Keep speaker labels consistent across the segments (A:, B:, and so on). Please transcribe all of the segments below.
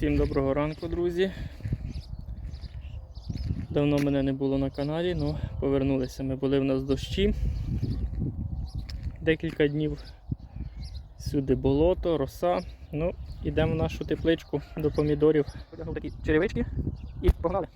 A: Всім доброго ранку, друзі. Давно мене не було на каналі, але повернулися. Ми були в нас дощі. Декілька днів сюди болото, роса. Ну, йдемо в нашу тепличку до помідорів. Витягнув такі черевички і погнали.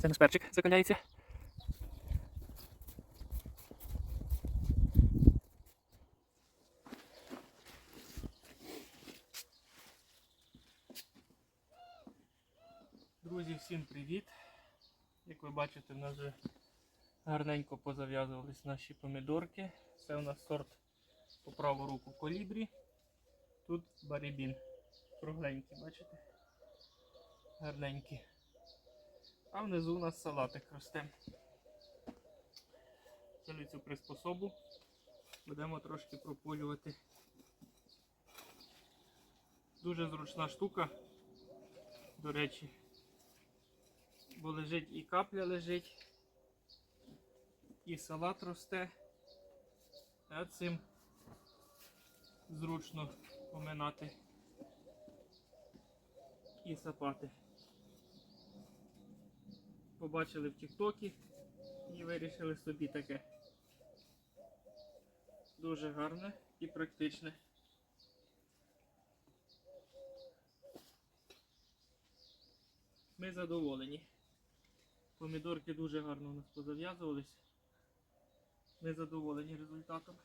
A: Це наш перчик закаляється. Друзі, всім привіт! Як ви бачите, в нас вже гарненько позав'язувались наші помідорки. Це у нас сорт по праву руку колібрі. Тут барибін. Кругленький, бачите? Гарненький. А внизу у нас салатик росте. Взяли цю приспособу. Будемо трошки прополювати. Дуже зручна штука, до речі. Бо лежить і капля лежить, і салат росте. А цим зручно поминати і сапати побачили в Тіктокі і вирішили собі таке. Дуже гарне і практичне. Ми задоволені. Помідорки дуже гарно у нас позав'язувались. Ми задоволені результатом.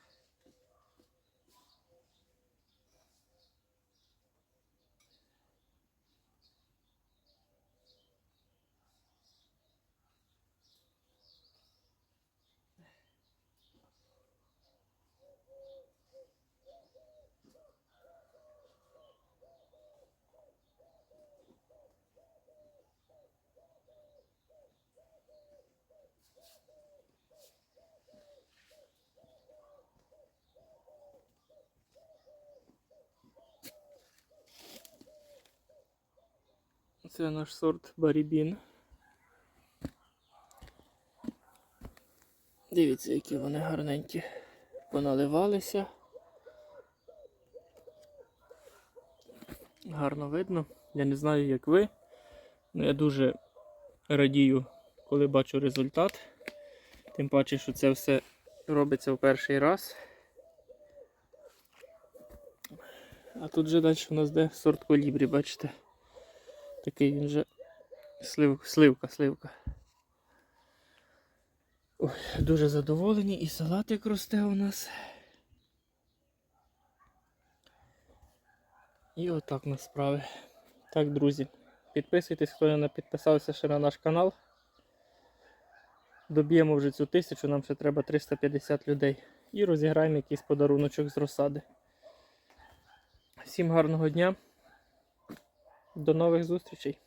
A: Це наш сорт барібін. Дивіться, які вони гарненькі. Поналивалися. Гарно видно. Я не знаю, як ви. але я дуже радію, коли бачу результат. Тим паче, що це все робиться в перший раз. А тут же далі у нас де сорт колібрі, бачите? Такий він же слив, сливка, сливка. Ой, дуже задоволені і салатик росте у нас. І отак у нас справи. Так, друзі, підписуйтесь, хто не підписався ще на наш канал. Доб'ємо вже цю тисячу, нам ще треба 350 людей. І розіграємо якийсь подаруночок з розсади. Всім гарного дня. До нових зустрічей!